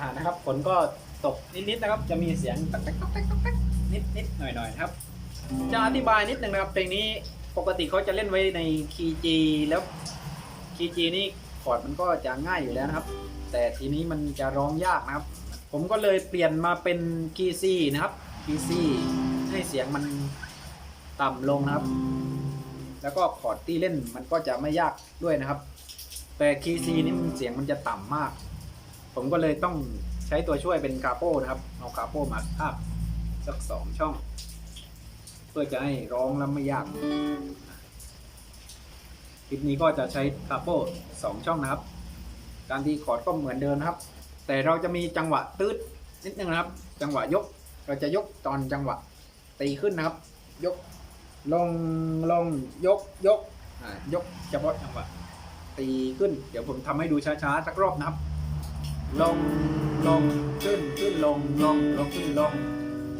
อ่านะครับฝนก็ตกนิดๆนะครับ จะมีเสียงตักแตกตักแตกตักนิดๆหน่อยๆนะครับจะอธิบายนิดนึงนะครับเพลงนี้ปกติเขาจะเล่นไว้ในคีย์จีแล้วคีย์จีนี่คอร์ดมันก็จะง่ายอยู่แล้วนะครับ แต่ทีนี้มันจะร้องยากนะครับ ผมก็เลยเปลี่ยนมาเป็นคีย์ซีนะครับคีย์ซีให้เสียงมันต่ำลงนะครับ แล้วก็คอร์ดที่เล่นมันก็จะไม่ยากด้วยนะครับ แต่คีย์ซีนี่มันเสียงมันจะต่ำมาก ผมก็เลยต้องใช้ตัวช่วยเป็นคาโป้นะครับ เอาคาโป้มาทาบสักสองช่อง เพื่อจะให้ร้องแล้วไม่ยากคลิปนี้ก็จะใช้คาโป้สองช่องนะครับ การตีคอร์ดก็เหมือนเดิมนะครับ แต่เราจะมีจังหวะตืดนิดนึงนะครับ จังหวะยก เราจะยกตอนจังหวะตีขึ้นนะครับ ยกลงลงยกยกยกเฉพาะจังหวะตีขึ้น เดี๋ยวผมทำให้ดูช้าๆสักรอบนะครับ ลงลงขึ้นขึ้นลงลงลงขึ้นลง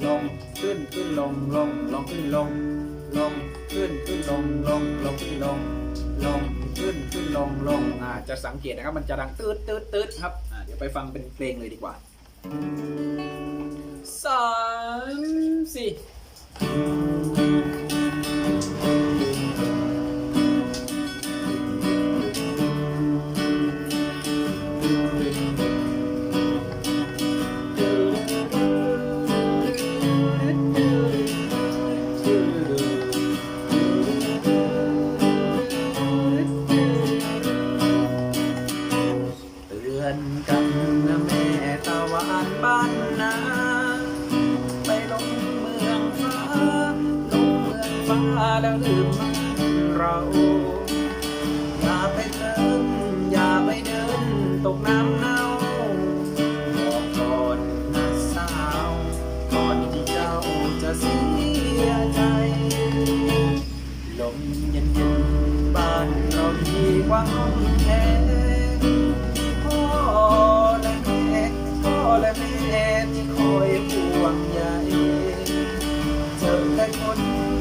ลงขึ้นขึ้นลงลงลงขึ้นลงลงขึ้นขึ้นลงลงลงขึ้นลงลงขึ้นขึ้นลงลงอ่าจะสังเกตนะครับมันจะดังตืดตืดตืดครับอ่าเดี๋ยวไปฟังเป็นเพลงเลยดีกว่าสามสี่ แล้วลืมเราอย่าไปเดินอย่าไปเดินตกน้ำเน่าบอกก่อนนะสาวก่อนที่เจ้าจะเสียใจลมเย็นเย็นๆบ้านเรามีคว่าห้องแอ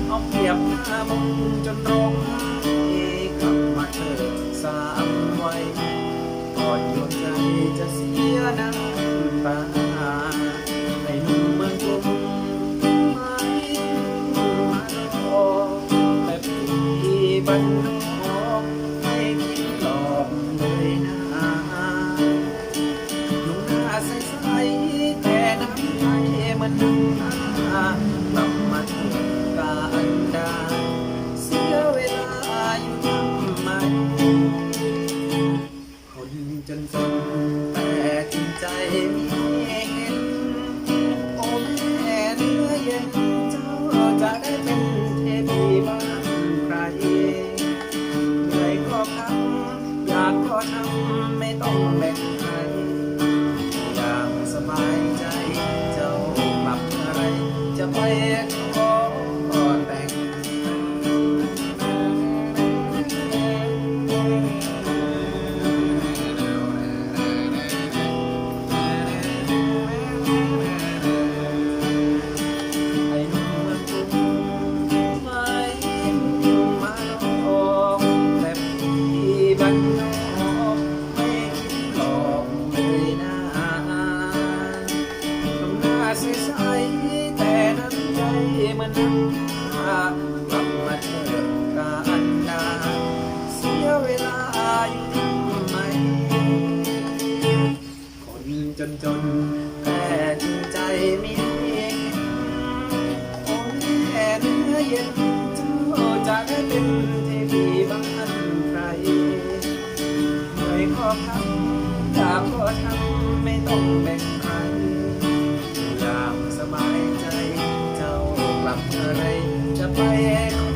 เอาเปรียบหน้ามงจนร้องไห้กลับมาเถิดสามไว้ก่อนดวงใจจะเสียน้ำตาให้หนุ่มเมืองกรุงไม่มาหลอกแต่พี่บ้นนอกไม่คิดหลอกเลยนะลุงหน้าใสๆแต่น้ำใจมันน้ำตา จะได้เป็นเทพีบ้านใครเหนื่อยก็ทำอยากก็ทำไม่ต้องแบ่งใครอย่างสบายใจเจ้าปรับเมื่อไรจะไปขอ นน้ำตากลับมาเถิดการดาเสียเวลาอยู่ทำไมคนจนจนๆแต่จริงใจไม่เห็นโอ้แม่เนื้อเย็นเจ้าจะเป็นเทพีบ้านใครเหนื่อทำอยากก็ทำไม่ต้องแบ่ง ไรจะไปขอ